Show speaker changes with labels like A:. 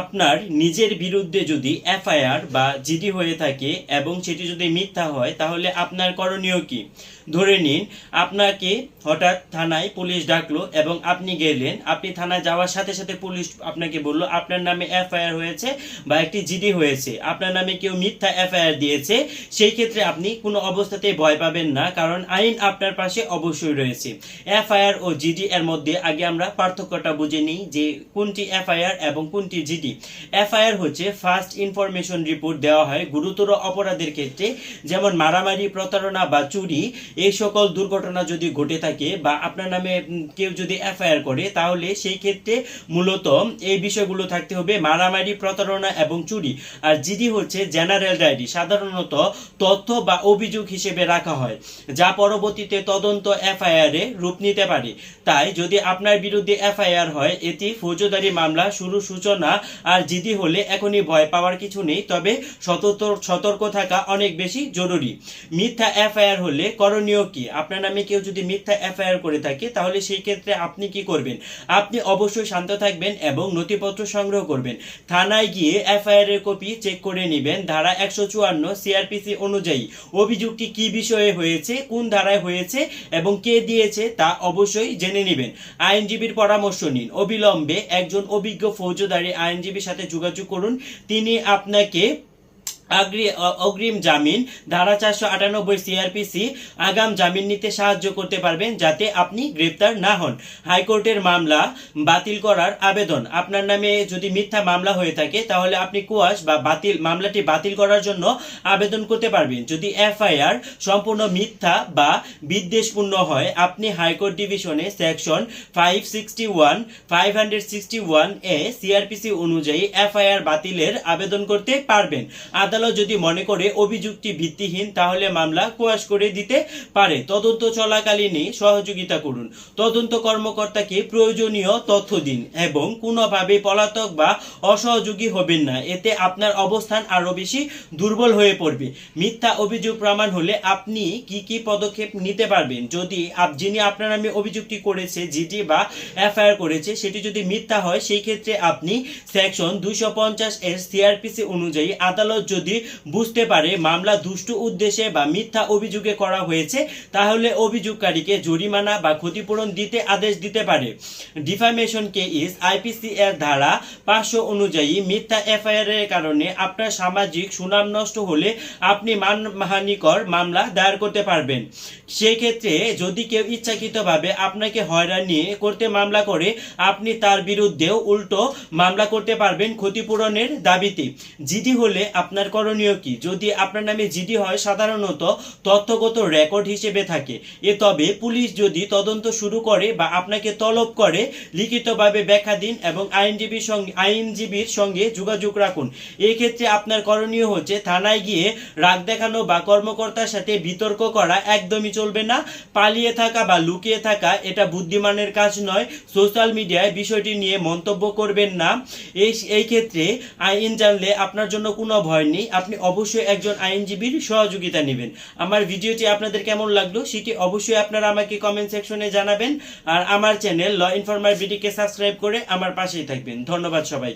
A: আপনার নিজের বিরুদ্ধে যদি এফআইআর বা জিডি হয়ে থাকে এবং সেটি যদি মিথ্যা হয়, তাহলে আপনার করণীয় কি? ধরে নিন, আপনাকে হঠাৎ থানায় পুলিশ ডাকলো এবং আপনি গেলেন। আপনি থানায় যাওয়ার সাথে সাথে পুলিশ আপনাকে বলল, আপনার নামে এফআইআর হয়েছে বা একটি জিডি হয়েছে। আপনার নামে কেউ মিথ্যা এফআইআর দিয়েছে। সেই ক্ষেত্রে আপনি কোনো অবস্থাতেই ভয় পাবেন না, কারণ আইন আপনার পাশে অবশ্যই রয়েছে। এফআইআর ও জিডি এর মধ্যে আগে আমরা পার্থক্যটা বুঝে নিই যে কোনটি এফআইআর এবং কোনটি জিডি এফআইআর হচ্ছে ফার্স্ট ইনফরমেশন রিপোর্ট দেওয়া হয় গুরুতর অপরাধের ক্ষেত্রে, যেমন মারামারি, প্রতারণা বা চুরি, এই সকল দুর্ঘটনা যদি ঘটে থাকে বা আপনার নামে কেউ যদি এফআইআর করে, তাহলে সেই ক্ষেত্রে মূলত এই বিষয়গুলো থাকতে হবে মারামারি, প্রতারণা এবং চুরি। আর জিডি হচ্ছে জেনারেল ডায়েরি, সাধারণত তথ্য বা অভিযোগ হিসেবে রাখা হয়, যা পরবর্তীতে তদন্ত এফআইআর রূপ নিতে পারে। তাই যদি আপনার বিরুদ্ধে এফআইআর হয়, এটি ফৌজদারি মামলা, শুরু সূচনা আর জিডি হলে এখনই ভয় পাওয়ার কিছু নেই, তবে সতর্ক থাকা অনেক বেশি জরুরি। মিথ্যা এফআইআর হলে করণীয় কি? আপনার নামে কেউ যদি মিথ্যা এফআইআর করে থাকে, তাহলে সেই ক্ষেত্রে আপনি কি করবেন? আপনি অবশ্যই শান্ত থাকবেন এবং নথিপত্র সংগ্রহ করবেন। থানায় গিয়ে এফআইআর এর কপি চেক করে নেবেন। ধারা একশো চুয়ান্ন সিআরপিসি অনুযায়ী অভিযোগটি কি বিষয়ে হয়েছে, কোন ধারায় হয়েছে এবং কে দিয়েছে তা অবশ্যই জেনে নেবেন। আইনজীবীর পরামর্শ নিন। অবিলম্বে একজন অভিজ্ঞ ফৌজদারি আইনজীবীর সাথে যোগাযোগ করুন। তিনি আপনাকে অগ্রিম জামিন, ধারা চারশো আটানব্বই সিআরপিসি আগাম জামিন নিতে সাহায্য করতে পারবেন যাতে আপনি গ্রেপ্তার না হন। হাইকোর্টের মামলা বাতিল করার আবেদন। আপনার নামে যদি মিথ্যা মামলা হয়ে থাকে, তাহলে আপনি কুয়াশ বা বাতিল, মামলাটি বাতিল করার জন্য আবেদন করতে পারবেন। যদি এফআইআর সম্পূর্ণ মিথ্যা বা বিদ্বেষপূর্ণ হয়, আপনি হাইকোর্ট ডিভিশনে section five sixty one five hundred sixty one A CrPC অনুযায়ী এফআইআর বাতিলের আবেদন করতে পারবেন। আদালত যদি মনে করে অভিযুক্তি ভিত্তিহীন, তাহলে মামলা কোয়াশ করে দিতে পারে। তদন্ত চলাকালীনই সহযোগিতা করুন। তদন্ত কর্মকর্তাকে প্রয়োজনীয় তথ্য দিন এবং কোনোভাবে পলাতক বা অসহযোগী হবেন না। এতে আপনার অবস্থান আরও বেশি দুর্বল হয়ে পড়বে। মিথ্যা অভিযোগ প্রমাণ হলে আপনি কি কি পদক্ষেপ নিতে পারবেন? যদি যিনি আপনার নামে অভিযোগটি করেছে, জিডি বা এফআইআর করেছে, সেটি যদি মিথ্যা হয়, সেই ক্ষেত্রে আপনি সেকশন দুইশো পঞ্চাশ এর সিআরপিসি অনুযায়ী আদালত যদি বুঝতে পারে মামলা দুষ্টু উদ্দেশ্যে বা মিথ্যা অভিযোগে করা হয়েছে, তাহলে অভিযোগকারীকে জরিমানা বা ক্ষতিপূরণ দিতে আদেশ দিতে পারে। ডিফামেশন কেস আইপিসি এর ধারা পাঁচশো অনুযায়ী মিথ্যা এফআইআর এর কারণে আপনার সামাজিক সুনাম নষ্ট হলে আপনি মানহানিকর মামলা দায়ের করতে পারবেন। সেই ক্ষেত্রে যদি কেউ ইচ্ছাকৃতভাবে আপনাকে হয়রানি করতে মামলা করে, আপনি তার বিরুদ্ধেও উল্টো মামলা করতে পারবেন ক্ষতিপূরণের দাবিতে। জিডি হলে আপনার করণীয় কি? যদি আপনার নামে জিডি হয়, সাধারণত তথ্যগত রেকর্ড হিসেবে থাকে। এ তবে পুলিশ যদি তদন্ত শুরু করে বা আপনাকে তলব করে, লিখিতভাবে ব্যাখ্যা দিন এবং আইনজীবীর সঙ্গে আইনজীবীর সঙ্গে যোগাযোগ রাখুন। এই ক্ষেত্রে আপনার করণীয় হচ্ছে থানায় গিয়ে রাগ দেখানো বা কর্মকর্তার সাথে বিতর্ক করা একদমই চলবে না। পালিয়ে থাকা বা লুকিয়ে থাকা এটা বুদ্ধিমানের কাজ নয়। সোশ্যাল মিডিয়ায় বিষয়টি নিয়ে মন্তব্য করবেন না। এই এই ক্ষেত্রে আইন জানলে আপনার জন্য কোনো ভয় নেই, আপনি অবশ্যই একজন আইনজীবীর সহযোগিতা নেবেন। আমার ভিডিওটি আপনাদের কেমন লাগল সেটি অবশ্যই আপনারা আমাকে কমেন্ট সেকশনে জানাবেন। আর আমার চ্যানেল ল ইনফরমার বিডিকে সাবস্ক্রাইব করে আমার পাশেই থাকবেন। ধন্যবাদ সবাই